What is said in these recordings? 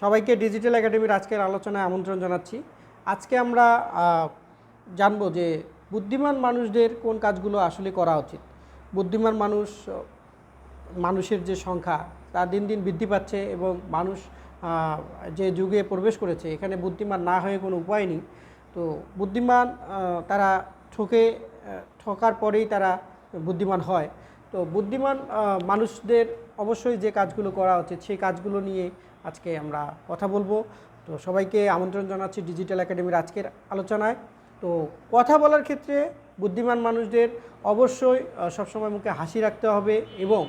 সবাইকে ডিজিটাল একাডেমির আজকের আলোচনায় আমন্ত্রণ জানাচ্ছি। আজকে আমরা জানব যে বুদ্ধিমান মানুষদের কোন কাজগুলো আসলে করা উচিত। বুদ্ধিমান মানুষ, মানুষের যে সংখ্যা, তা দিন দিন বৃদ্ধি পাচ্ছে এবং মানুষ যে যুগে প্রবেশ করেছে, এখানে বুদ্ধিমান না হয়ে কোনো উপায় নেই। তো বুদ্ধিমান তারা ঠকে ঠকার পরেই তারা বুদ্ধিমান হয়। তো বুদ্ধিমান মানুষদের অবশ্যই যে কাজগুলো করা উচিত সেই কাজগুলো নিয়ে আজকে আমরা কথা বলব। তো সবাইকে আমন্ত্রণ জানাচ্ছি ডিজিটাল একাডেমির আজকের আলোচনায়। তো কথা বলার ক্ষেত্রে বুদ্ধিমান মানুষদের অবশ্যই সবসময় মুখে হাসি রাখতে হবে এবং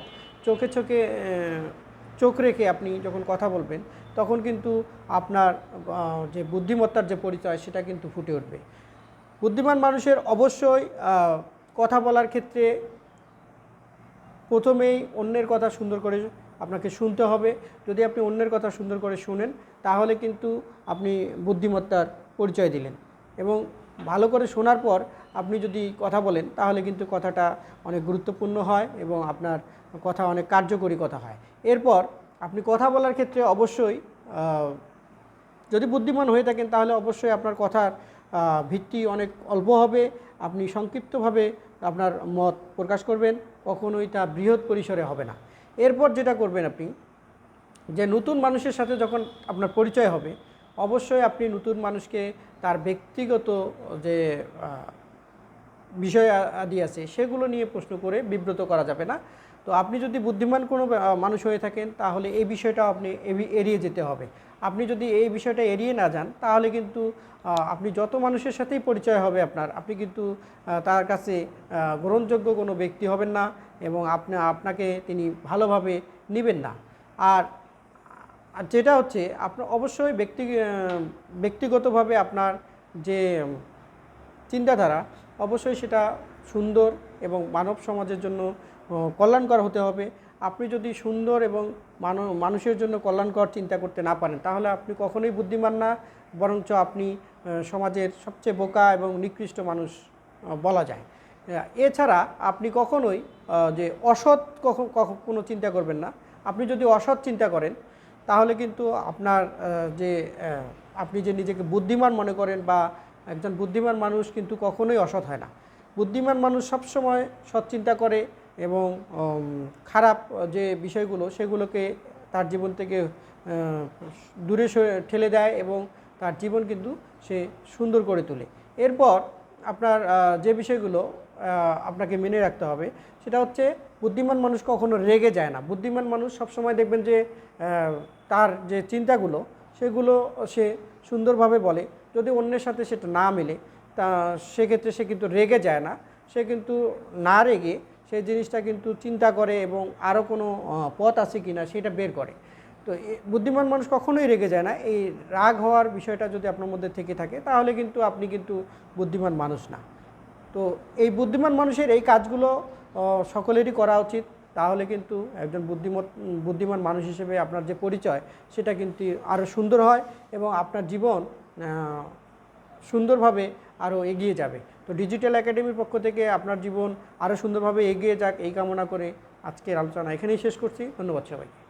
চোখে চোখে চোখ রেখে আপনি যখন কথা বলবেন, তখন কিন্তু আপনার যে বুদ্ধিমত্তার যে পরিচয় সেটা কিন্তু ফুটে উঠবে। বুদ্ধিমান মানুষের অবশ্যই কথা বলার ক্ষেত্রে প্রথমেই অন্যের কথা সুন্দর করে আপনাকে শুনতে হবে। যদি আপনি অন্যের কথা সুন্দর করে শুনেন, তাহলে কিন্তু আপনি বুদ্ধিমত্তার পরিচয় দিলেন। এবং ভালো করে শোনার পর আপনি যদি কথা বলেন, তাহলে কিন্তু কথাটা অনেক গুরুত্বপূর্ণ হয় এবং আপনার কথা অনেক কার্যকরী কথা হয়। এরপর আপনি কথা বলার ক্ষেত্রে অবশ্যই যদি বুদ্ধিমান হয়ে থাকেন, তাহলে অবশ্যই আপনার কথার ভিত্তি অনেক অল্প হবে। আপনি সংক্ষিপ্তভাবে আপনার মত প্রকাশ করবেন, কখনোই তা বৃহৎ পরিসরে হবে না। এরপর যেটা করবেন আপনি, যে নতুন মানুষের সাথে যখন আপনার পরিচয় হবে, অবশ্যই আপনি নতুন মানুষকে তার ব্যক্তিগত যে বিষয় আদি আছে, সেগুলো নিয়ে প্রশ্ন করে বিব্রত করা যাবে না। তো আপনি যদি বুদ্ধিমান কোনো মানুষ হয়ে থাকেন, তাহলে এই বিষয়টা আপনি এড়িয়ে যেতে হবে। আপনি যদি এই বিষয়টা এড়িয়ে না যান, তাহলে কিন্তু আপনি যত মানুষের সাথেই পরিচয় হবে আপনার, আপনি কিন্তু তার কাছে গ্রহণযোগ্য কোনো ব্যক্তি হবেন না এবং আপনি, আপনাকে তিনি ভালোভাবে নেবেন না। আর যেটা হচ্ছে আপনার অবশ্যই ব্যক্তি ব্যক্তিগতভাবে আপনার যে চিন্তাধারা, অবশ্যই সেটা সুন্দর এবং মানব সমাজের জন্য কল্যাণকর হতে হবে। আপনি যদি সুন্দর এবং মানুষের জন্য কল্যাণকর চিন্তা করতে না পারেন, তাহলে আপনি কখনোই বুদ্ধিমান না, বরঞ্চ আপনি সমাজের সবচেয়ে বোকা এবং নিকৃষ্ট মানুষ বলা যায়। এছাড়া আপনি কখনোই যে অসৎ কখন কোনো চিন্তা করবেন না। আপনি যদি অসৎ চিন্তা করেন, তাহলে কিন্তু আপনার যে আপনি যে নিজেকে বুদ্ধিমান মনে করেন বা একজন বুদ্ধিমান মানুষ কিন্তু কখনোই অসৎ হয় না। বুদ্ধিমান মানুষ সবসময় সৎ চিন্তা করে এবং খারাপ যে বিষয়গুলো সেগুলোকে তার জীবন থেকে দূরে ঠেলে দেয় এবং তার জীবন কিন্তু সে সুন্দর করে তোলে। এরপর আপনার যে বিষয়গুলো আপনাকে মেনে রাখতে হবে সেটা হচ্ছে বুদ্ধিমান মানুষ কখনো রেগে যায় না। বুদ্ধিমান মানুষ সবসময় দেখবেন যে তার যে চিন্তাগুলো সেগুলো সে সুন্দরভাবে বলে। যদি অন্যের সাথে সেটা না মেলে, তা সেক্ষেত্রে সে কিন্তু রেগে যায় না। সে কিন্তু না রেগে সেই জিনিসটা কিন্তু চিন্তা করে এবং আরও কোনো পথ আছে কি না সেটা বের করে। তো বুদ্ধিমান মানুষ কখনোই রেগে যায় না। এই রাগ হওয়ার বিষয়টা যদি আপনার মধ্যে থেকে থাকে, তাহলে কিন্তু আপনি কিন্তু বুদ্ধিমান মানুষ না। তো এই বুদ্ধিমান মানুষের এই কাজগুলো সকলেরই করা উচিত। তাহলে কিন্তু একজন বুদ্ধিমত, বুদ্ধিমান মানুষ হিসেবে আপনার যে পরিচয়, সেটা কিন্তু আরও সুন্দর হয় এবং আপনার জীবন সুন্দরভাবে আরও এগিয়ে যাবে। তো ডিজিটাল একাডেমির পক্ষ থেকে আপনার জীবন আরও সুন্দরভাবে এগিয়ে যাক এই কামনা করে আজকের আলোচনা এখানেই শেষ করছি। ধন্যবাদ সবাইকে।